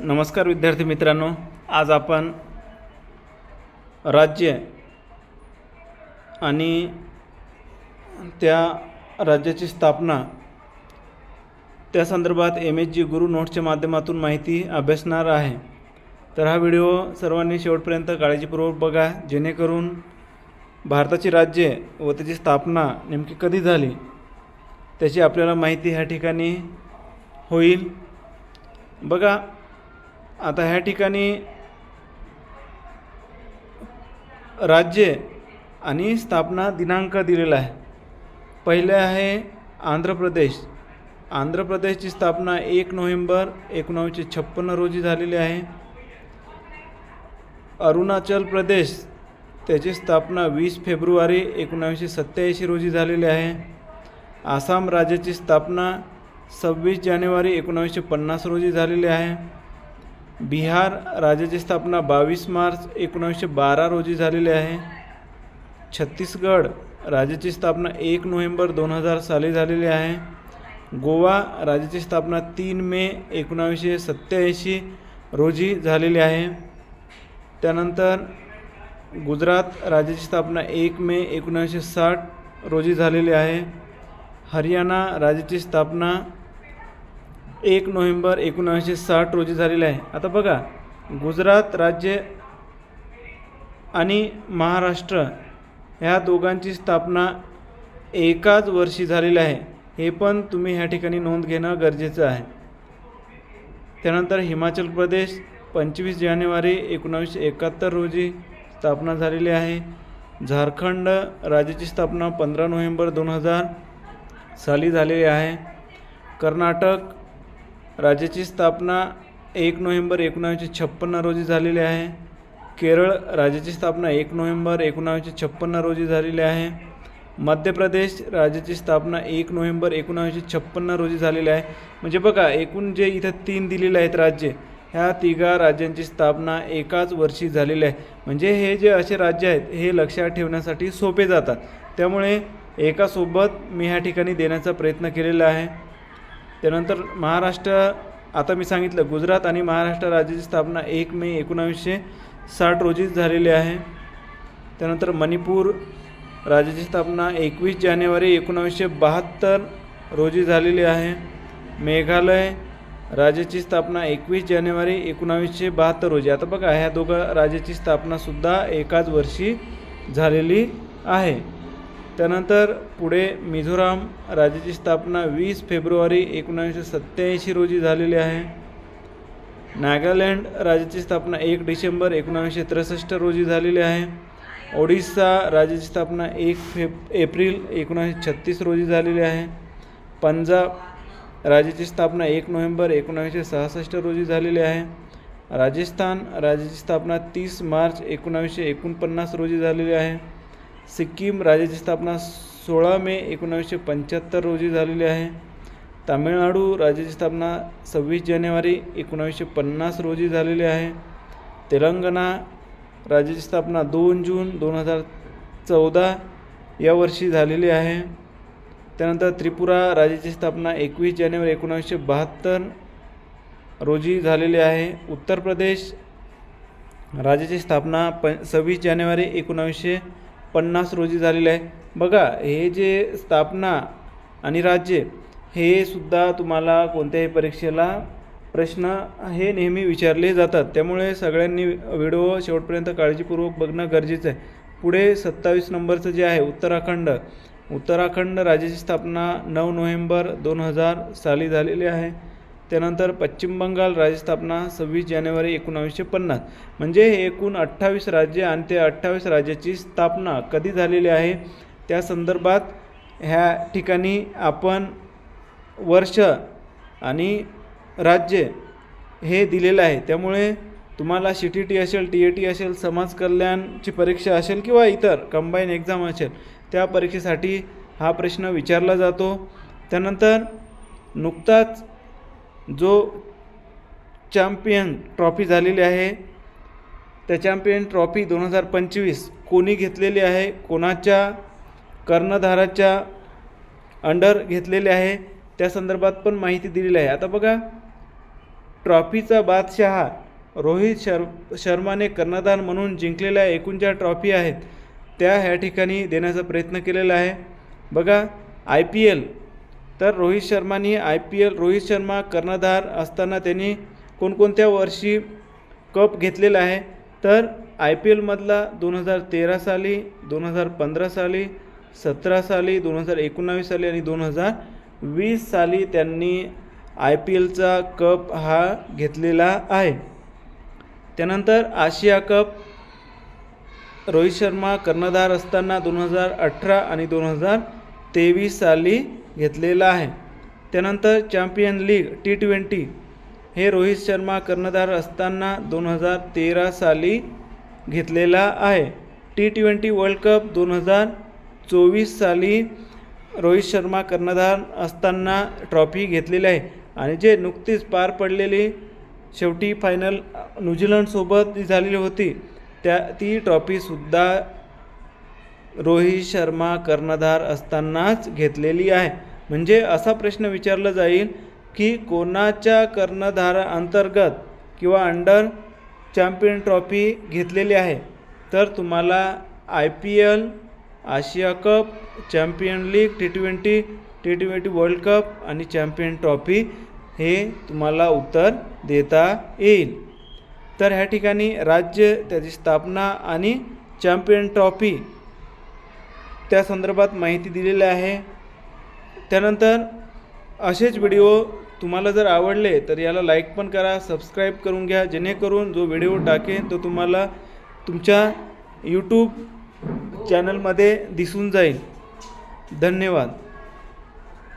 नमस्कार विद्यार्थी मित्रांनो आज आपण राज्य आणि त्या राज्याची स्थापना त्या संदर्भात एम एच जी गुरु नोट्सच्या माध्यमातून माहिती अभ्यासणार आहे. तर हा व्हिडिओ सर्वांनी शेवटपर्यंत काळजीपूर्वक बघा जेणेकरून भारताची राज्ये व त्याची स्थापना नेमकी कधी झाली त्याची आपल्याला माहिती ह्या ठिकाणी होईल. बघा आता ह्या ठिकाणी राज्य आणि स्थापना दिनांक दिलेला आहे. पहिले आहे आंध्र प्रदेश. आंध्र प्रदेशची स्थापना एक नोव्हेंबर एकोणावीसशे छप्पन्न रोजी झालेली आहे. अरुणाचल प्रदेश त्याची स्थापना वीस फेब्रुवारी एकोणावीसशे सत्त्याऐंशी रोजी झालेली आहे. आसाम राज्याची स्थापना सव्वीस जानेवारी एकोणावीसशे पन्नास रोजी झालेली आहे. बिहार राज्याची स्थापना बावीस मार्च एकोणावीसशे बारा रोजी झालेली आहे. छत्तीसगड राज्याची स्थापना एक नोव्हेंबर दोन हजार साली झालेली आहे. गोवा राज्याची स्थापना तीन मे एकोणावीसशे सत्त्याऐंशी रोजी झालेली आहे. त्यानंतर गुजरात राज्याची स्थापना एक मे एकोणावीसशे साठ रोजी झालेली आहे. हरियाणा राज्याची स्थापना एक नोव्हेंबर एकोणावीसशे साठ रोजी झालेला आहे. आता बघा गुजरात राज्य आणि महाराष्ट्र ह्या दोघांची स्थापना एकाच वर्षी झालेली आहे. हे पण तुम्ही ह्या ठिकाणी नोंद घेणं गरजेचं आहे. त्यानंतर हिमाचल प्रदेश पंचवीस जानेवारी एकोणावीसशे एकाहत्तर रोजी स्थापना झालेली आहे. झारखंड राज्याची स्थापना पंधरा नोव्हेंबर दोन हजार साली झालेली आहे. कर्नाटक राज्याची स्थापना एक नोव्हेंबर एकोणावीसशे छप्पन्न रोजी झालेली आहे. केरळ राज्याची स्थापना एक नोव्हेंबर एकोणावीसशे छप्पन्न रोजी झालेली आहे. मध्य प्रदेश राज्याची स्थापना एक नोव्हेंबर एकोणावीसशे छप्पन्न रोजी झालेली आहे. म्हणजे बघा एकूण जे इथं तीन दिलेले आहेत राज्य ह्या तिघा राज्यांची स्थापना एकाच वर्षी झालेली आहे. म्हणजे हे जे असे राज्य आहेत हे लक्षात ठेवण्यासाठी सोपे जातात. त्यामुळे एकासोबत मी ह्या ठिकाणी देण्याचा प्रयत्न केलेला आहे. त्यानंतर महाराष्ट्र आता मी सांगितलं गुजरात आणि महाराष्ट्र राज्याची स्थापना एक मे एकोणावीसशे साठ रोजीच झालेली आहे. त्यानंतर मणिपूर राज्याची स्थापना एकवीस जानेवारी एकोणावीसशे बहात्तर रोजी झालेली आहे. मेघालय राज्याची स्थापना एकवीस जानेवारी एकोणावीसशे बहात्तर रोजी. आता बघा ह्या दोघं राज्याची स्थापनासुद्धा एकाच वर्षी झालेली आहे. त्यानंतर पुढे मिझोराम राज्याची स्थापना वीस फेब्रुवारी एकोणावीसशे सत्त्याऐंशी रोजी झालेली आहे. नागालँड राज्याची स्थापना एक डिसेंबर एकोणावीसशे त्रेसष्ट रोजी झालेली आहे. ओडिसा राज्याची स्थापना एक फेब एप्रिल एकोणावीसशे छत्तीस रोजी झालेली आहे. पंजाब राज्याची स्थापना एक नोव्हेंबर एकोणावीसशे सहासष्ट रोजी झालेली आहे. राजस्थान राज्याची स्थापना तीस मार्च एकोणावीसशे एकोणपन्नास रोजी झालेली आहे. सिक्कीम राज्याची स्थापना सोळा मे एकोणावीसशे पंच्याहत्तर रोजी झालेली आहे. तामिळनाडू राज्याची स्थापना सव्वीस जानेवारी एकोणावीसशे पन्नास रोजी झालेली आहे. तेलंगणा राज्याची स्थापना दोन जून दोन हजार चौदा या वर्षी झालेली आहे. त्यानंतर त्रिपुरा राज्याची स्थापना एकवीस जानेवारी एकोणावीसशे बहात्तर रोजी झालेली आहे. उत्तर प्रदेश राज्याची स्थापना प सव्वीस जानेवारी एकोणावीसशे पन्नास रोजी झालेलं आहे. बघा हे जे स्थापना आणि राज्य हे सुद्धा तुम्हाला कोणत्याही परीक्षेला प्रश्न हे नेहमी विचारले जातात. त्यामुळे सगळ्यांनी व्हिडिओ शेवटपर्यंत काळजीपूर्वक बघणं गरजेचं आहे. पुढे सत्तावीस नंबरचं जे आहे उत्तराखंड. उत्तराखंड राज्याची स्थापना नऊ नोव्हेंबर दोन हजार साली झालेली आहे. त्यानंतर पश्चिम बंगाल राज्य स्थापना सव्वीस जानेवारी एकोणावीसशे पन्नास. म्हणजे हे एकूण अठ्ठावीस राज्य आणि ते अठ्ठावीस राज्याची स्थापना कधी झालेली आहे? त्या संदर्भात ह्या ठिकाणी आपण वर्ष आणि राज्य हे दिलेलं आहे. त्यामुळे तुम्हाला सी टी टी असेल टी ए टी असेल समाज कल्याणची परीक्षा असेल किंवा इतर कंबाईन एक्झाम असेल त्या परीक्षेसाठी हा प्रश्न विचारला जातो. त्यानंतर नुकताच जो चॅम्पियन ट्रॉफी झालेली आहे त्या चॅम्पियन ट्रॉफी दोन हजार पंचवीस कोणी घेतलेली आहे? कोणाच्या कर्णधाराच्या अंडर घेतलेले आहे? त्या संदर्भात पण माहिती दिलेली आहे. आता बघा ट्रॉफीचा बादशहा रोहित शर शर्माने कर्णधार म्हणून जिंकलेल्या एकूण ज्या ट्रॉफी आहेत त्या ह्या ठिकाणी देण्याचा प्रयत्न केलेला आहे. बघा आय पी एल तर Rohit शर्मानी I P L Rohit Sharma कर्णधार असताना त्यांनी कोणकोणत्या वर्षी कप घेतलेला आहे? तर आय पी एलमधला दोन हजार तेरा साली दोन हजार पंधरा साली सतरा साली दोन हजार एकोणावीस साली आणि दोन हजार वीस साली त्यांनी आय पी एलचा कप हा घेतलेला आहे. त्यानंतर आशिया कप रोहित शर्मा कर्णधार असताना दोन हजार अठरा आणि दोन हजार तेवीस साली घेतलेला आहे. त्यानंतर चॅम्पियन लीग टी ट्वेंटी हे रोहित शर्मा कर्णधार असताना दोन हजार तेरा साली घेतलेला आहे. टी ट्वेंटी वर्ल्ड कप दोन हजार चोवीस साली रोहित शर्मा कर्णधार असताना ट्रॉफी घेतलेली आहे. आणि जे नुकतीच पार पडलेली शेवटी फायनल न्यूझीलंडसोबत जी झालेली होती त्या ती ट्रॉफीसुद्धा रोहित शर्मा कर्णधार असतानाच घेतलेली आहे. म्हणजे असा प्रश्न विचारला जाईल की कोणाच्या कर्णधाराअंतर्गत किंवा अंडर चॅम्पियन ट्रॉफी घेतलेली आहे? तर तुम्हाला I P L Asia cup champion league T twenty T twenty world cup आणि चॅम्पियन ट्रॉफी हे तुम्हाला उत्तर देता येईल. तर ह्या ठिकाणी राज्य त्याची स्थापना आणि चॅम्पियन ट्रॉफी त्या संदर्भात माहिती दिलेली आहे. त्यानंतर असेच व्हिडिओ तुम्हाला जर आवडले तर याला लाईक पण करा सबस्क्राईब करून घ्या. जेणेकरून जो व्हिडिओ टाकेन तो तुम्हाला तुमच्या यूट्यूब चॅनलमध्ये दिसून जाईल. धन्यवाद.